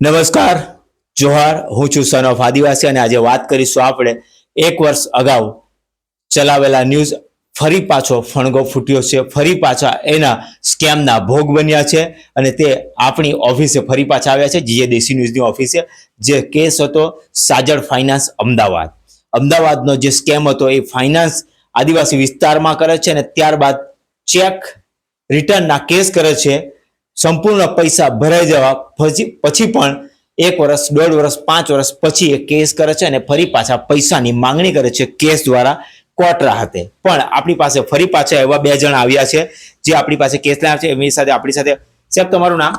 નમસ્કાર, જોહાર, હું છું સન ઓફ આદિવાસી અને આજે વાત કરીશું આપણે એક વર્ષ અગાઉ ચલાવેલા ન્યૂઝ ફરી પાછો ફણગો ફૂટ્યો છે, ફરી પાછા એના સ્કેમના ભોગ બન્યા છે અને તે આપણી ઓફિસે ફરી પાછા આવ્યા છે, જીએ દેશી ન્યૂઝની ઓફિસે, જે કેસ હતો સાજડ ફાઇનાન્સ અમદાવાદ. અમદાવાદનો જે સ્કેમ હતો એ ફાઇનાન્સ આદિવાસી વિસ્તારમાં કરે છે અને ત્યારબાદ ચેક રિટર્નના કેસ કરે છે સંપૂર્ણ પૈસા ભરાઈ જવા પછી પણ એક વર્ષ દોઢ વર્ષ પાંચ વર્ષ પછી એ કેસ કરે છે અને ફરી પાછા પૈસાની માંગણી કરે છે કેસ દ્વારા કોર્ટ રાહતે. પણ આપણી પાસે ફરી પાછા એવા બે જણ આવ્યા છે જે આપણી પાસે કેસ લાવ્યા છે. એમની સાથે આપણી સાથે. સાહેબ તમારું નામ?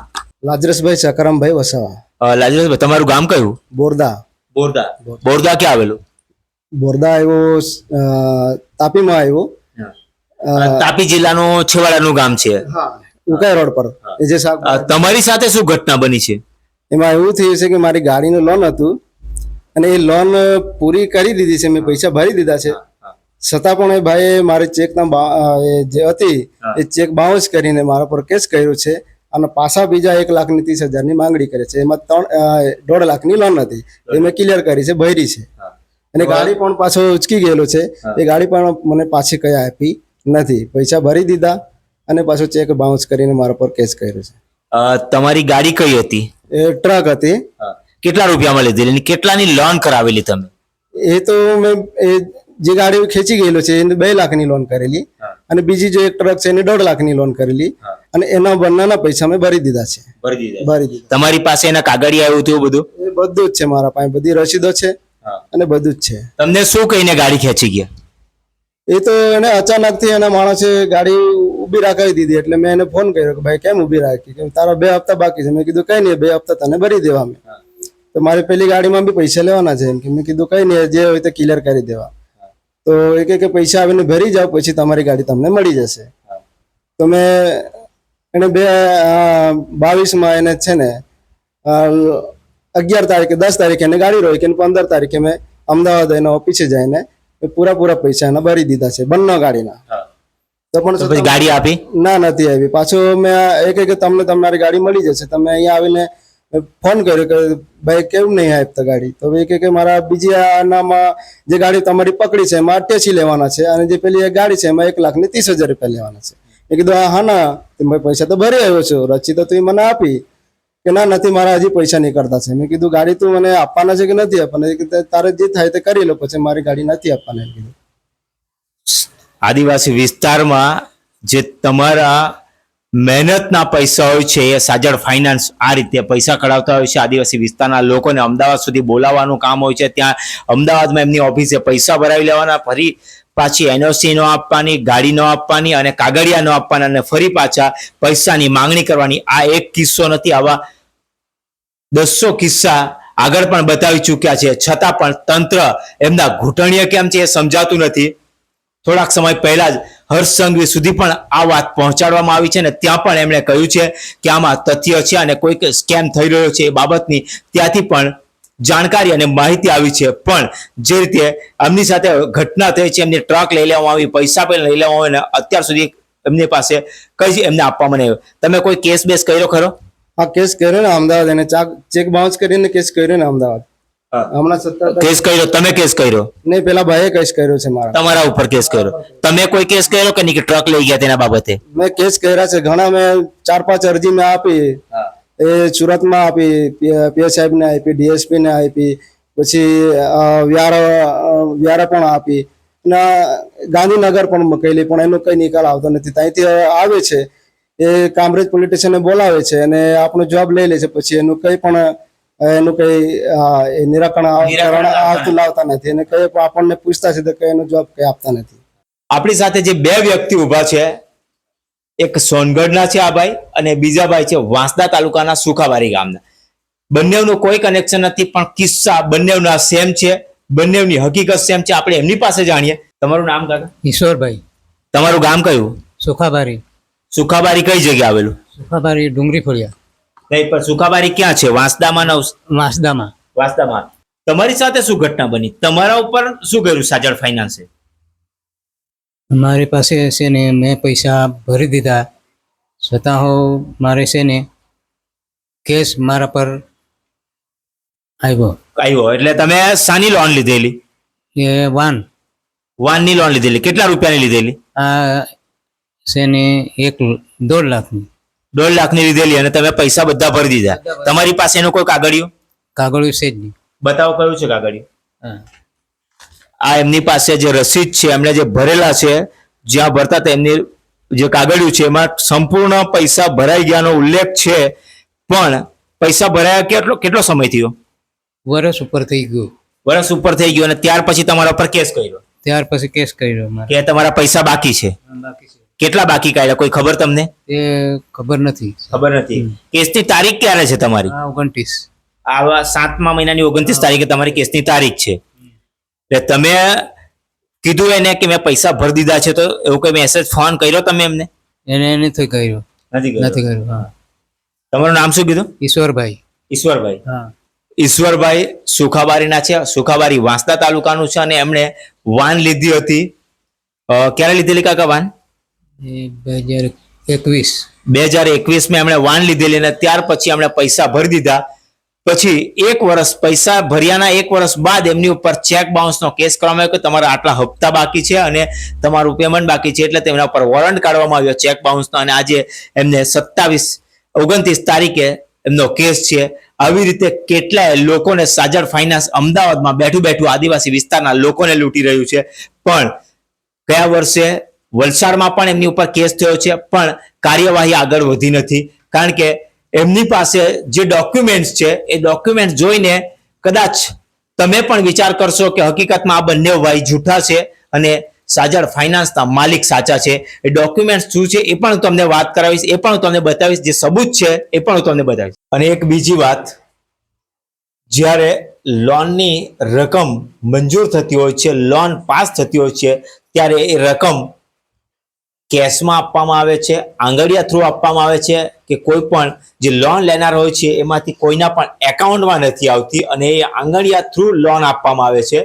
લાજરસભાઈ સકરમભાઈ વસાવા. લાજરસભાઈ તમારું ગામ કયું? બોરદા. બોરદા. બોરદા. ક્યાં આવેલું? બોરદા આવ્યો તાપીમાં આવ્યો. તાપી જિલ્લાનું છેવાડાનું ગામ છે. ઉકાઈ રોડ પર. જે તમારી સાથે શું ઘટના બની છે? એમાં એવું થયું છે કે મારી ગાડીનું લોન હતું અને એ લોન પૂરી કરી દીધી છે. મેં પૈસા ભરી દીધા છે. છતાં પણ એ ભાઈએ મારે ચેકના જે હતી એ ચેક બાઉન્સ કરીને મારા પર કેસ કર્યો છે અને પાછા બીજા એક લાખની ત્રીસ હજારની માંગણી કરે છે. એમાં ત્રણ દોઢ લાખની લોન હતી. એ મેં ક્લિયર કરી છે ભરી છે. અને ગાડી પણ પાછો ઉચકી ગયેલો છે. એ ગાડી પણ મને પાછી કયા આપી નથી. પૈસા ભરી દીધા. અને પાછો ચેક બાઉન્સ કરીને મારા પર કેસ કર્યો છે. તમારી ગાડી કઈ હતી? એ ટ્રક હતી. કેટલા રૂપિયામાં લીધેલી અને કેટલાની લોન કરાવેલી તમે? એ તો મેં એ જે ગાડી ખેંચી ગયેલો છે એને બે લાખની લોન કરેલી. અને બીજી જે એક ટ્રક છે એને દોઢ લાખની લોન કરેલી. અને એના બંનેના પૈસા મેં ભરી દીધા છે. ભરી દીધા. તમારી પાસે એના કાગળિયા આવ્યું હતું બધું? એ બધું જ છે મારા પાસે. બધી રસીદો છે અને બધું જ છે. તમને શું કહીને ગાડી ખેંચી ગયા? એ તો એને અચાનકથી એના માણસે ગાડી ઊભી રાખાવી દીધી એટલે મેં એને ફોન કર્યો કે ભાઈ કેમ ઊભી રાખી? કેમ તારા બે હપ્તા બાકી છે. મેં કીધું કઈ નહીં બે હપ્તા તને ભરી દેવા મેં તો મારી પેલી ગાડીમાં બી પૈસા લેવાના છે એમ કે મેં કીધું કઈ નહીં જે હોય તો ક્લિયર કરી દેવા. તો એ કે પૈસા આવીને ભરી જાઓ પછી તમારી ગાડી તમને મળી જશે. તો મેં એને બે બાવીસમાં એને છે ને અગિયાર તારીખે દસ તારીખે એને ગાડી રોકી અને પંદર તારીખે મેં અમદાવાદ એના ઓફિસે જઈને એ પૂરા પૂરા પૈસા એના ભરી દીધા છે બંને ગાડીના. તો પણ પછી ગાડી આપી? ના નથી આવી પાછો મેં એક કે તમને તમારી ગાડી મળી જશે. તમે અહીંયા આવીને ફોન કર્યો કે ભાઈ કેમ નહીં આપતા ગાડી? તો એ કહે કે મારા બીજી આનામાં જે ગાડી તમારી પકડી છે એમાં અઠ્યાસી લેવાના છે અને જે પેલી એક ગાડી છે એમાં એક લાખ ને ત્રીસ હજાર રૂપિયા લેવાના છે. એ કીધું હા હા ના. પૈસા તો ભરી આવ્યો છું. રચી તો તું મને આપી. કે ના, નથી, મારા હજી પૈસા નીકળતા છે. મેં કીધું, ગાડી તું મને આપવાના છે કે નથી આપવાના? તારે જે થાય તે કરી લો, પછી મારી ગાડી નથી આપવાના. કીધું. આદિવાસી વિસ્તારમાં જે તમારા મહેનતના પૈસા હોય છે, એ સાજડ ફાઇનાન્સ આ રીતે પૈસા કઢાવતા હોય છે. આદિવાસી વિસ્તારના લોકોને અમદાવાદ સુધી બોલાવવાનું કામ હોય છે. ત્યાં અમદાવાદમાં એમની ઓફિસે પૈસા ભરાવી લેવાના. ફરી પાછી એનઓસી નો આપવાની ગાડી નો આપવાની અને કાગળિયા નો આપવાના અને ફરી પાછા પૈસાની માંગણી કરવાની. આ એક કિસ્સો નથી, આવા દસો કિસ્સા આગળ પણ બતાવી ચૂક્યા છે. છતાં પણ તંત્ર એમના ઘૂંટણીય કેમ છે એ સમજાતું નથી. થોડાક સમય પહેલા જ હર્ષ સુધી પણ આ વાત પહોંચાડવામાં આવી છે અને ત્યાં પણ એમણે કહ્યું છે કે આમાં તથ્ય છે અને કોઈક સ્કેમ થઈ રહ્યો છે એ બાબતની ત્યાંથી પણ જાણકારી અને માહિતી આવી છે. પણ જે રીતે એમની સાથે ઘટના થઈ છે એમની ટ્રક લઈ લેવામાં આવી પૈસા પણ લઈ લેવામાં આવે અત્યાર સુધી એમની પાસે કઈ એમને આપવામાં નહીં તમે કોઈ કેસ બેસ કર્યો ખરો? આ કેસ કર્યો ને અમદાવાદ એને ચાક ચેક બાઉન્સ કરીને કેસ કર્યો ને અમદાવાદ. હમણાં સત્તા કેસ કર્યો? તમે કેસ કર્યો? નહીં પેલા ભાઈએ કેસ કર્યો છે મારા. તમારા ઉપર કેસ કર્યો. તમે કોઈ કેસ કર્યો કે નહીં કે ટ્રક લઈ ગયા તેના બાબતે? મેં કેસ કર્યા છે. ઘણા મેં ચાર પાંચ અરજી મેં આપી. એ સુરતમાં આપી પીએસ સાહેબ ને આપી ડીએસપી ને આપી પછી વ્યારા વ્યારા પણ આપી. અને ગાંધીનગર પણ મૂકેલી પણ એનો કઈ નિકાલ આવતો નથી. ત્યાંથી આવે છે. એ કામરેજ પોલીસ બોલાવે છે અને આપણો જોબ લઈ લે છે. પછી એનું કઈ પણ એનું કઈ નિરાકરણ આવ- આવતું લાવતા નથી. અને કઈ આપણને પૂછતા છે તો કઈ એનો જવાબ કઈ આપતા નથી. આપણી સાથે જે બે વ્યક્તિ ઊભા છે એક સોનગઢના છે આ ભાઈ અને બીજા ભાઈ છે વાંસદા તાલુકાના સુખાબારી ગામના. બંનેનું કોઈ કનેક્શન નથી પણ કિસ્સા બંનેના સેમ છે. બંનેની હકીકત સેમ છે. આપણે એમની પાસે જાણીએ. તમારું નામ કાકા? ઈશ્વરભાઈ. તમારું ગામ કયું? સુખાબારી. સુખાબારી કઈ જગ્યાએ આવેલું? સુખાબારી ડુંગળી ફળિયા. નહીં પણ સુખાબારી ક્યાં છે? વાંસદામાં ન વાંસદામાં. વાંસદામાં. તમારી સાથે શું ઘટના બની? તમારા ઉપર શું કર્યું સાજળ ફાઇનાન્સે મારી પાસે છે ને મેં પૈસા ભરી દીધા. છતાં હું મારે છે ને કેસ મારા પર આવ્યો આવ્યો એટલે તમે સાની લોન લીધેલી? એ વાન વાનની લોન લીધેલી. કેટલા રૂપિયાની લીધેલી? આ છે ને એક દોઢ લાખની. દોઢ લાખની લીધેલી અને તમે પૈસા બધા ભરી દીધા. તમારી પાસે એનો કોઈ કાગળિયો? કાગળિયું છે જ નહીં. બતાવો કયું છે કાગળિયું? હા. આ એમની પાસે જે રસીદ છે એમણે જે ભરેલા છે જ્યાં ભરતા તેમની એમની જે કાગળિયું છે એમાં સંપૂર્ણ પૈસા ભરાઈ ગયાનો ઉલ્લેખ છે. પણ પૈસા ભરાયા કેટલો કેટલો સમય થયો? વર્ષ ઉપર થઈ ગયું. વર્ષ ઉપર થઈ ગયો અને ત્યાર પછી તમારા પર કેસ કર્યો? ત્યાર પછી કેસ કર્યો કે તમારા પૈસા બાકી છે? બાકી છે. કેટલા બાકી કાઢ્યા? કોઈ ખબર તમને? એ ખબર નથી. ખબર નથી. કેસની તારીખ ક્યારે છે તમારી? ઓગણત્રીસ. આવા સાતમા મહિનાની ઓગણત્રીસ તારીખે તમારી કેસની તારીખ છે. એટલે તમે કીધું એને કે મેં પૈસા ભરી દીધા છે તો એવું કઈ મેસેજ ફોન કર્યો તમે એમને? એને નથી કર્યો. નથી નથી કર્યો હા. તમારું નામ શું કીધું? ઈશ્વરભાઈ. ઈશ્વરભાઈ. હા. ઈશ્વરભાઈ સુખાબારીના છે સુખાબારી વાંસદા તાલુકાનું છે અને એમણે વાન લીધી હતી. ક્યારે લીધેલી કાકા વાન? બે હજાર એકવીસ. બે હજાર એકવીસમાં એમણે વાન લીધેલી અને ત્યાર પછી એમણે પૈસા ભરી દીધા. પછી એક વર્ષ પૈસા ભર્યાના એક વર્ષ બાદ એમની ઉપર ચેક બાઉન્સનો કેસ કરવામાં આવ્યો કે તમારા આટલા હપ્તા બાકી છે અને તમારું પેમેન્ટ બાકી છે એટલે તેમના ઉપર વોરંટ કાઢવામાં આવ્યો ચેક બાઉન્સનો અને આજે એમને સત્તાવીસ, ઓગણત્રીસ તારીખે એમનો કેસ છે. આવી રીતે કેટલાય લોકોને સાજર ફાઇનાન્સ અમદાવાદમાં બેઠું બેઠું આદિવાસી વિસ્તારના લોકોને લૂંટી રહ્યું છે. પણ ગયા વર્ષે વલસાડમાં પણ એમની ઉપર કેસ થયો છે. પણ કાર્યવાહી આગળ વધી નથી. કારણ કે એમની પાસે જે ડોક્યુમેન્ટ્સ છે, એ ડોક્યુમેન્ટ જોઈને કદાચ તમે પણ વિચાર કરશો કે હકીકતમાં આ બંને ભાઈ જૂઠા છે અને સાજર ફાઇનાન્સના માલિક સાચા છે. એ ડોક્યુમેન્ટ શું છે, એ પણ હું તમને વાત કરાવીશ, એ પણ હું તમને બતાવીશ. જે સબૂત છે, એ પણ હું તમને બતાવીશ. અને એક બીજી વાત, જ્યારે લોનની રકમ મંજૂર થતી હોય છે લોન પાસ થતી હોય છે, ત્યારે એ રકમ કેશમાં આપવામાં આવે છે, આંગળીયા થ્રુ આપવામાં આવે છે કે કોઈ પણ જે લોન લેનાર હોય છે, એમાંથી કોઈના પણ એકાઉન્ટમાં નથી આવતી અને એ આંગળીયા થ્રુ લોન આપવામાં આવે છે.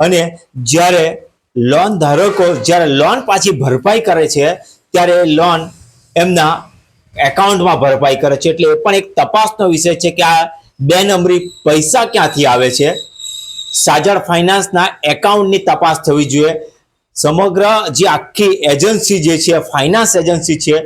અને જ્યારે લોન ધારકો, જ્યારે લોન પાછી ભરપાઈ કરે છે, ત્યારે એ લોન એમના એકાઉન્ટમાં ભરપાઈ કરે છે. એટલે એ પણ એક તપાસનો વિષય છે કે આ બે નંબરી પૈસા ક્યાંથી આવે છે? સાજર ફાઇનાન્સના એકાઉન્ટની તપાસ થવી જોઈએ. સમગ્ર જે આખી એજન્સી જે છે, ફાઇનાન્સ એજન્સી છે,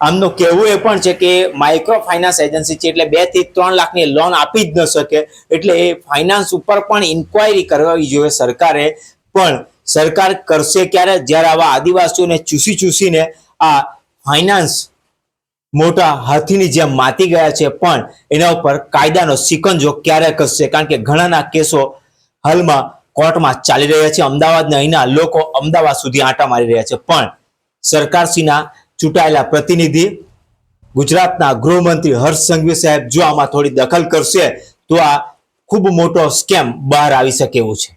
આમનું કહેવું એ પણ છે કે માઇક્રો ફાઇનાન્સ એજન્સી છે, એટલે બેથી ત્રણ લાખની લોન આપી જ ન શકે, એટલે એ ફાઇનાન્સ ઉપર પણ ઇન્ક્વાયરી કરવી જોઈએ સરકારે. પણ સરકાર કરશે ક્યારે? જ્યારે આવા આદિવાસીઓને ચૂસી ચૂસીને આ ફાઇનાન્સ મોટા હાથીની જેમ માતી ગયા છે, પણ એના ઉપર કાયદાનો સિકંજો ક્યારે કરશે? કારણ કે ઘણાના કેસો હાલમાં કોર્ટમાં ચાલી રહ્યા છે. અમદાવાદના અહીંના લોકો અમદાવાદ સુધી આંટા મારી રહ્યા છે. પણ સરકારશ્રીના ચૂંટાયેલા પ્રતિનિધિ, ગુજરાતના ગૃહમંત્રી હર્ષ સંઘવી સાહેબ જો આમાં થોડી દખલ કરશે, તો આ ખૂબ મોટો સ્કેમ બહાર આવી શકે એવું છે.